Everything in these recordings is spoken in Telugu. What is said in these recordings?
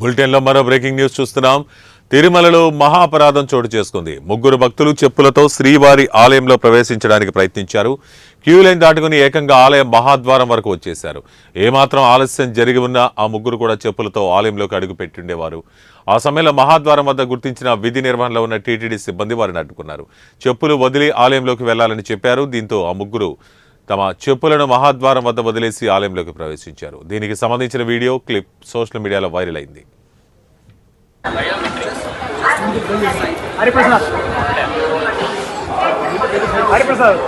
బులెటిన్లో మరో బ్రేకింగ్ న్యూస్ చూస్తున్నాం. తిరుమలలో మహాపరాధం చోటు చేసుకుంది. ముగ్గురు భక్తులు చెప్పులతో శ్రీవారి ఆలయంలో ప్రవేశించడానికి ప్రయత్నించారు. క్యూ లైన్ దాటుకుని ఏకంగా ఆలయం మహాద్వారం వరకు వచ్చేశారు. ఏమాత్రం ఆలస్యం జరిగి ఉన్నా ఆ ముగ్గురు కూడా చెప్పులతో ఆలయంలోకి అడుగు పెట్టిండేవారు ఆ సమయంలో మహాద్వారం వద్ద గుర్తించిన విధి నిర్వహణలో ఉన్న టీటీడీ సిబ్బంది వారిని అడ్డుకున్నారు. చెప్పులు వదిలి ఆలయంలోకి వెళ్ళాలని చెప్పారు. దీంతో ఆ ముగ్గురు తమ చెప్పులను మహాద్వారం వద్ద వదిలేసి ఆలయంలోకి ప్రవేశించారు. దీనికి సంబంధించిన వీడియో క్లిప్ సోషల్ మీడియాలో వైరల్ అయింది. హరిప్రసాద్. హరిప్రసాద్.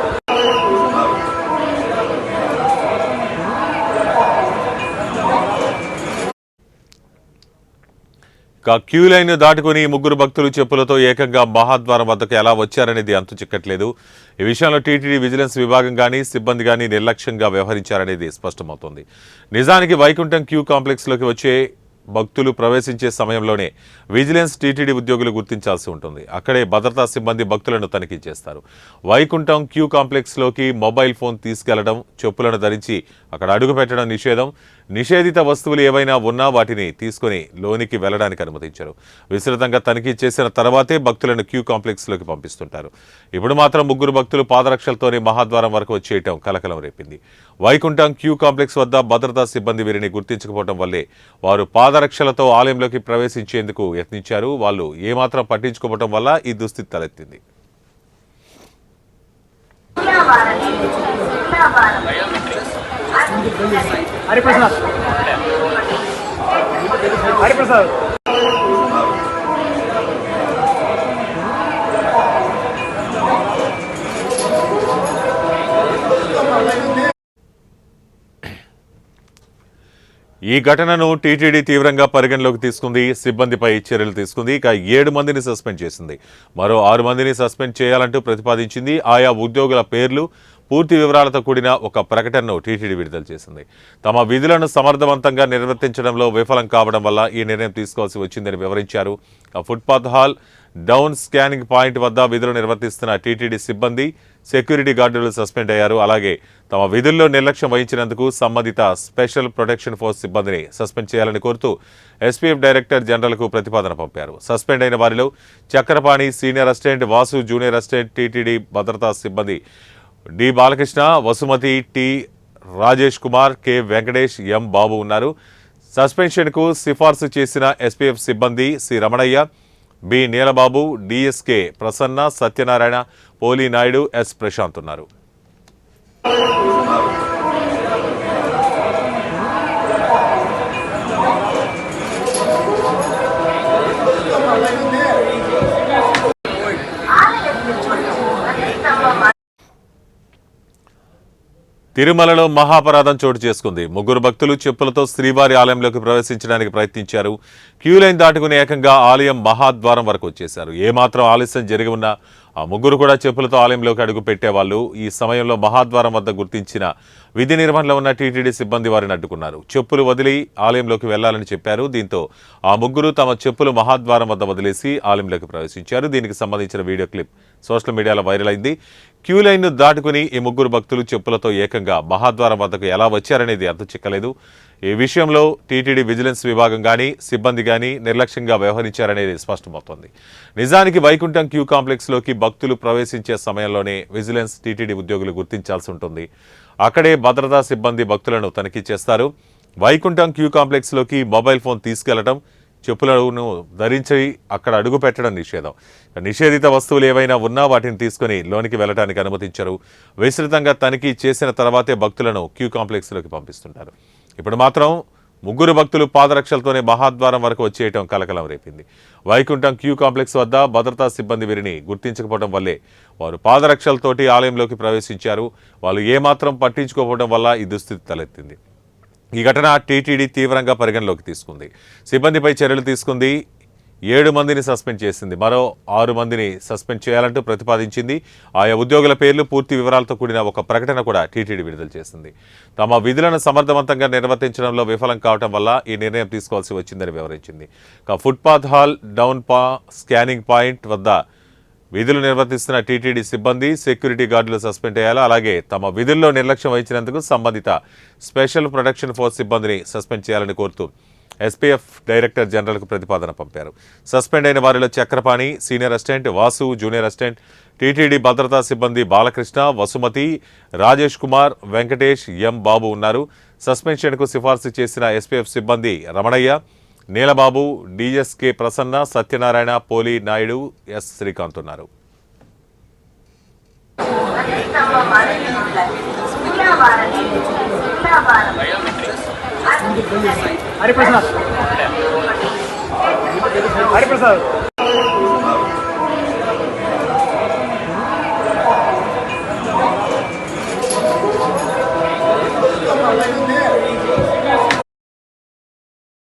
ఇక క్యూ లైన్ దాటుకుని ముగ్గురు భక్తులు చెప్పులతో ఏకంగా మహాద్వారం వద్దకు ఎలా వచ్చారనేది అంతు చిక్కట్లేదు. ఈ విషయంలో టీటీడీ విజిలెన్స్ విభాగం కానీ సిబ్బంది కానీ నిర్లక్ష్యంగా వ్యవహరించారనేది స్పష్టమవుతోంది. నిజానికి వైకుంఠం క్యూ కాంప్లెక్స్లోకి వచ్చే భక్తులు ప్రవేశించే సమయంలోనే విజిలెన్స్ టీటీడీ ఉద్యోగులు గుర్తించాల్సి ఉంటుంది. అక్కడే భద్రతా సిబ్బంది భక్తులను తనిఖీ చేస్తారు. వైకుంఠం క్యూ కాంప్లెక్స్లోకి మొబైల్ ఫోన్ తీసుకెళ్ళడం చెప్పులను ధరించి అక్కడ అడుగు పెట్టడం నిషేధం నిషేధిత వస్తువులు ఏవైనా ఉన్నా వాటిని తీసుకొని లోనికి వెళ్ళడానికి అనుమతించారు. విస్తృతంగా తనిఖీ చేసిన తర్వాతే భక్తులను క్యూ కాంప్లెక్స్లోకి పంపిస్తుంటారు. ఇప్పుడు మాత్రం ముగ్గురు భక్తులు పాదరక్షలతోనే మహాద్వారం వరకు వచ్చేయటం కలకలం రేపింది. వైకుంఠం క్యూ కాంప్లెక్స్ వద్ద భద్రతా సిబ్బంది వీరిని గుర్తించకపోవడం వల్లే వారు పాదరక్షలతో ఆలయంలోకి ప్రవేశించేందుకు యత్నించారు. వాళ్ళు ఏమాత్రం పట్టించుకోవడం వల్ల ఈ దుస్థితి తలెత్తింది. హరిప్రసాద్. హరిప్రసాద్. ఈ ఘటనను టీటీడీ తీవ్రంగా పరిగణలోకి తీసుకుంది సిబ్బందిపై చర్యలు తీసుకుంది ఇక ఏడు మందిని సస్పెండ్ చేసింది. మరో ఆరు మందిని సస్పెండ్ చేయాలంటూ ప్రతిపాదించింది ఆయా ఉద్యోగుల పేర్లు పూర్తి వివరాలతో కూడిన ఒక ప్రకటనను టీటీడీ విడుదల చేసింది. తమ విధులను సమర్థవంతంగా నిర్వర్తించడంలో విఫలం కావడం వల్ల ఈ నిర్ణయం తీసుకోవాల్సి వచ్చిందని వివరించారు. Footpath hall down scanning point వద్ద విధులు నిర్వర్తిస్తున్న టీటీడీ సిబ్బంది సెక్యూరిటీ గార్డులు సస్పెండ్ అయ్యారు. అలాగే తమ విధుల్లో నిర్లక్ష్యం వహించినందుకు సంబంధిత స్పెషల్ ప్రొటెక్షన్ ఫోర్స్ సిబ్బందిని సస్పెండ్ చేయాలని కోరుతూ ఎస్పీఎఫ్ డైరెక్టర్ జనరల్కు ప్రతిపాదన పంపారు. సస్పెండ్ అయిన వారిలో Chakrapani senior assistant Vasu junior assistant TTD భద్రతా సిబ్బంది D Balakrishna Vasumathi T Rajesh Kumar K Venkatesh M Babu ఉన్నారు. సస్పెన్షన్కు సిఫార్సు చేసిన ఎస్పీఎఫ్ సిబ్బంది C Ramanaiah B Nilababu DSK Prasanna Satyanarayana Poli Naidu S Prashanth ఉన్నారు. తిరుమలలో మహాపరాధం చోటు చేసుకుంది. ముగ్గురు భక్తులు చెప్పులతో శ్రీవారి ఆలయంలోకి ప్రవేశించడానికి ప్రయత్నించారు. క్యూ లైన్ దాటుకుని ఏకంగా ఆలయం మహాద్వారం వరకు వచ్చేశారు. ఏమాత్రం ఆలస్యం జరిగి ఉన్నా ఆ ముగ్గురు కూడా చెప్పులతో ఆలయంలోకి అడుగు పెట్టేవాళ్ళు. ఈ సమయంలో మహాద్వారం వద్ద గుర్తించిన విధి నిర్వహణలో ఉన్న టీటీడీ సిబ్బంది వారిని అడ్డుకున్నారు. చెప్పులు వదిలి ఆలయంలోకి వెళ్ళాలని చెప్పారు. దీంతో ఆ ముగ్గురు తమ చెప్పులు మహాద్వారం వద్ద వదిలేసి ఆలయంలోకి ప్రవేశించారు. దీనికి సంబంధించిన వీడియో క్లిప్ సోషల్ మీడియాలో వైరల్ అయింది. క్యూ లైన్ను దాటుకుని ఈ ముగ్గురు భక్తులు చెప్పులతో ఏకంగా మహాద్వారం వద్దకు ఎలా వచ్చారనేది అర్థం చిక్కలేదు. ఈ విషయంలో టీటీడీ విజిలెన్స్ విభాగం కానీ సిబ్బంది కానీ నిర్లక్ష్యంగా వ్యవహరించారనేది స్పష్టమవుతోంది. నిజానికి వైకుంఠం క్యూ కాంప్లెక్స్లోకి భక్తులు ప్రవేశించే సమయంలోనే విజిలెన్స్ టీటీడీ ఉద్యోగులు గుర్తించాల్సి ఉంటుంది. అక్కడే భద్రతా సిబ్బంది భక్తులను తనిఖీ చేస్తారు. వైకుంఠం క్యూ కాంప్లెక్స్లోకి మొబైల్ ఫోన్ తీసుకెళ్ళడం చెప్పులను ధరించి అక్కడ అడుగు పెట్టడం నిషేధం. నిషేధిత వస్తువులు ఏవైనా ఉన్నా వాటిని తీసుకుని లోనికి వెళ్ళడానికి అనుమతించరు. విస్తృతంగా తనిఖీ చేసిన తర్వాతే భక్తులను క్యూ కాంప్లెక్స్లోకి పంపిస్తుంటారు. ఇప్పుడు మాత్రం ముగ్గురు భక్తులు పాదరక్షలతోనే మహాద్వారం వరకు వచ్చేయటం కలకలం రేపింది. వైకుంఠం క్యూ కాంప్లెక్స్ వద్ద భద్రతా సిబ్బంది వీరిని గుర్తించకపోవడం వల్లే వారు పాదరక్షలతోటి ఆలయంలోకి ప్రవేశించారు. వాళ్ళు ఏమాత్రం పట్టించుకోకపోవడం వల్ల ఈ దుస్థితి తలెత్తింది. ఈ ఘటన టీటీడీ తీవ్రంగా పరిగణలోకి తీసుకుంది. సిబ్బందిపై చర్యలు తీసుకుంది. ఏడు మందిని సస్పెండ్ చేసింది. మరో ఆరు మందిని సస్పెండ్ చేయాలంటూ ప్రతిపాదించింది. ఆయా ఉద్యోగుల పేర్లు పూర్తి వివరాలతో కూడిన ఒక ప్రకటన కూడా టీటీడీ విడుదల చేసింది. తమ విధులను సమర్థవంతంగా నిర్వర్తించడంలో విఫలం కావడం వల్ల ఈ నిర్ణయం తీసుకోవాల్సి వచ్చిందని వివరించింది. ఇక ఫుట్పాత్ హాల్ డౌన్ పా స్కానింగ్ పాయింట్ వద్ద విధులు నిర్వర్తిస్తున్న టీటీడీ సిబ్బంది సెక్యూరిటీ గార్డులు సస్పెండ్ చేయాలా అలాగే తమ విధుల్లో నిర్లక్ష్యం వహించినందుకు సంబంధిత స్పెషల్ ప్రొటెక్షన్ ఫోర్స్ సిబ్బందిని సస్పెండ్ చేయాలని కోరుతూ ఎస్పీఎఫ్ డైరెక్టర్ జనరల్కు ప్రతిపాదన పంపారు. సస్పెండ్ అయిన వారిలో Chakrapani senior assistant Vasu junior assistant TTD భద్రతా సిబ్బంది బాలకృష్ణ వసుమతి రాజేష్ కుమార్ వెంకటేష్ ఎం బాబు ఉన్నారు. సస్పెన్షన్కు సిఫార్సు చేసిన ఎస్పీఎఫ్ సిబ్బంది రమణయ్య నీలబాబు డిఎస్కే ప్రసన్న సత్యనారాయణ పోలి నాయుడు ఎస్ శ్రీకాంత్ ఉన్నారు. హరిప్రసాద్. హరిప్రసాద్.